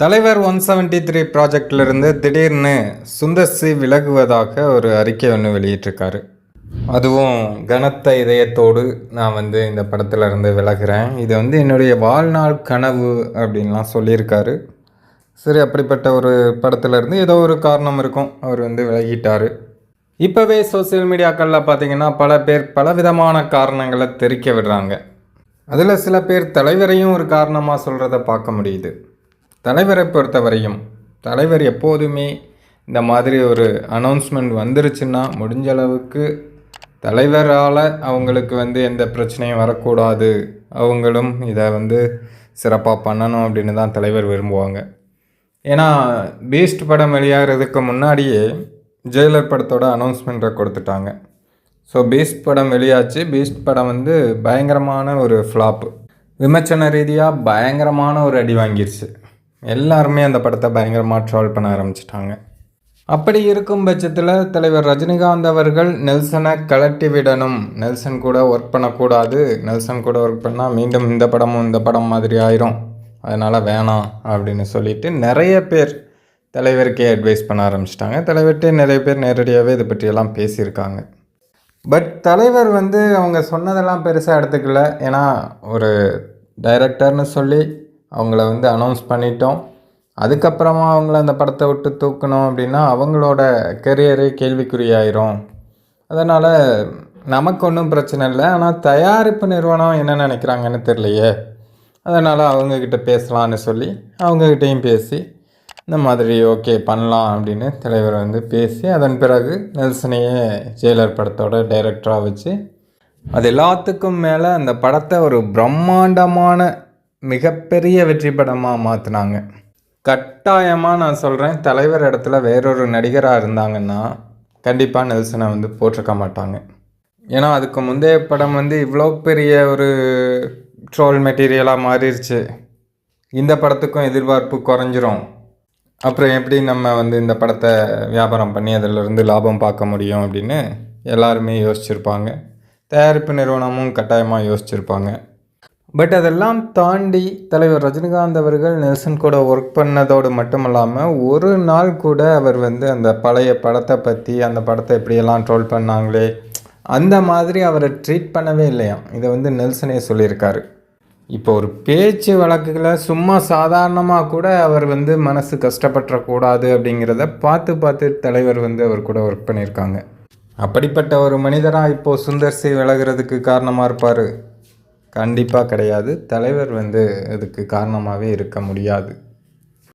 தலைவர் one seventy three ப்ராஜெக்டிலிருந்து திடீர்னு Sundar C விலகுவதாக ஒரு அறிக்கை ஒன்று வெளியிட்டிருக்காரு. அதுவும் கனத்த இதயத்தோடு நான் வந்து இந்த படத்துல இருந்து விலகுறேன். இது வந்து என்னுடைய வாழ்நாள் கனவு அப்படின்லாம் சொல்லியிருக்காரு. சரி அப்படிப்பட்ட ஒரு படத்துலேருந்து ஏதோ ஒரு காரணம் இருக்கும். அவர் வந்து விலகிட்டார். இப்போவே சோஷியல் மீடியாக்களில் பார்த்தீங்கன்னா பல பேர் பலவிதமான காரணங்களை தெரிக்க விடுறாங்க. அதில் சில பேர் தலைவரையும் ஒரு காரணமாக சொல்கிறத பார்க்க முடியுது. தலைவரை பொறுத்தவரையும் தலைவர் எப்போதுமே இந்த மாதிரி ஒரு அனௌன்ஸ்மெண்ட் வந்துருச்சுன்னா முடிஞ்ச அளவுக்கு தலைவரால் அவங்களுக்கு வந்து எந்த பிரச்சனையும் வரக்கூடாது. அவங்களும் இதை வந்து சிறப்பாக பண்ணணும் அப்படின்னு தான் தலைவர் விரும்புவாங்க. ஏன்னா பீஸ்ட் படம் வெளியாகிறதுக்கு முன்னாடியே ஜெயிலர் படத்தோட அனௌன்ஸ்மெண்ட்டை கொடுத்துட்டாங்க. ஸோ பீஸ்ட் படம் வெளியாச்சு. பீஸ்ட் படம் வந்து பயங்கரமான ஒரு ஃப்ளாப்பு விமர்சன ரீதியாக பயங்கரமான ஒரு அடி வாங்கிருச்சு. எல்லாருமே அந்த படத்தை பயங்கரமாக ட்ரால் பண்ண ஆரம்பிச்சிட்டாங்க. அப்படி இருக்கும் பட்சத்தில் தலைவர் ரஜினிகாந்த் அவர்கள் நெல்சனை கலட்டி விடணும். நெல்சன் கூட ஒர்க் பண்ணக்கூடாது. நெல்சன் கூட ஒர்க் பண்ணால் மீண்டும் இந்த படமும் இந்த படம் மாதிரி ஆயிரும். அதனால் வேணாம் அப்படின்னு சொல்லிட்டு நிறைய பேர் தலைவருக்கே அட்வைஸ் பண்ண ஆரம்பிச்சிட்டாங்க. தலைவர்கிட்டே நிறைய பேர் நேரடியாகவே இதை பற்றியெல்லாம் பேசியிருக்காங்க. பட் தலைவர் வந்து அவங்க சொன்னதெல்லாம் பெருசாக எடுத்துக்கல. ஏன்னா ஒரு டைரக்டர்னு சொல்லி அவங்கள வந்து அனௌன்ஸ் பண்ணிட்டோம். அதுக்கப்புறமா அவங்கள அந்த படத்தை விட்டு தூக்கணும் அப்படின்னா அவங்களோட கெரியரே கேள்விக்குறியாயிரும். அதனால் நமக்கு ஒன்றும் பிரச்சனை இல்லை. ஆனால் தயாரிப்பு நிறுவனம் என்ன நினைக்கிறாங்கன்னு தெரியலையே. அதனால் அவங்கக்கிட்ட பேசலான்னு சொல்லி அவங்கக்கிட்டேயும் பேசி இந்த மாதிரி ஓகே பண்ணலாம் அப்படின்னு தலைவர் வந்து பேசி அதன் பிறகு நெல்சனையே ஜெயிலர் படத்தோட டைரக்டராக வச்சு அது எல்லாத்துக்கும் மேலே அந்த படத்தை ஒரு பிரம்மாண்டமான மிகப்பெரிய வெற்றி படமாக மாற்றினாங்க கட்டாயமாக நான் சொல்கிறேன் தலைவர் இடத்துல வேறொரு நடிகராக இருந்தாங்கன்னா கண்டிப்பாக நெல்சனை வந்து போட்டிருக்க மாட்டாங்க. ஏன்னா அதுக்கு முந்தைய படம் வந்து இவ்வளோ பெரிய ஒரு ட்ரோல் மெட்டீரியலாக மாறிடுச்சு இந்த படத்துக்கும் எதிர்பார்ப்பு குறைஞ்சிரும். அப்புறம் எப்படி நம்ம வந்து இந்த படத்தை வியாபாரம் பண்ணி அதிலிருந்து லாபம் பார்க்க முடியும் அப்படின்னு எல்லாருமே யோசிச்சிருப்பாங்க. தயாரிப்பு நிறுவனமும் கட்டாயமாக யோசிச்சிருப்பாங்க. பட் அதெல்லாம் தாண்டி தலைவர் ரஜினிகாந்த் அவர்கள் நெல்சன் கூட ஒர்க் பண்ணதோடு மட்டும் இல்லாமல் ஒரு நாள் கூட அவர் வந்து அந்த பழைய படத்தை பற்றி அந்த படத்தை எப்படியெல்லாம் ட்ரோல் பண்ணாங்களே அந்த மாதிரி அவரை ட்ரீட் பண்ணவே இல்லையாம். இதை வந்து நெல்சனே சொல்லியிருக்காரு. இப்போ ஒரு பேச்சு வழக்குகளை சும்மா சாதாரணமாக கூட அவர் வந்து மனசு கஷ்டப்பட்டுறக்கூடாது அப்படிங்கிறத பார்த்து பார்த்து தலைவர் வந்து அவர் கூட ஒர்க் பண்ணியிருக்காங்க. அப்படிப்பட்ட ஒரு மனிதராக இப்போது சுந்தர் சி விலகிறதுக்கு காரணமாக இருப்பார்? கண்டிப்பாக கிடையாது. தலைவர் வந்து அதுக்கு காரணமாகவே இருக்க முடியாது.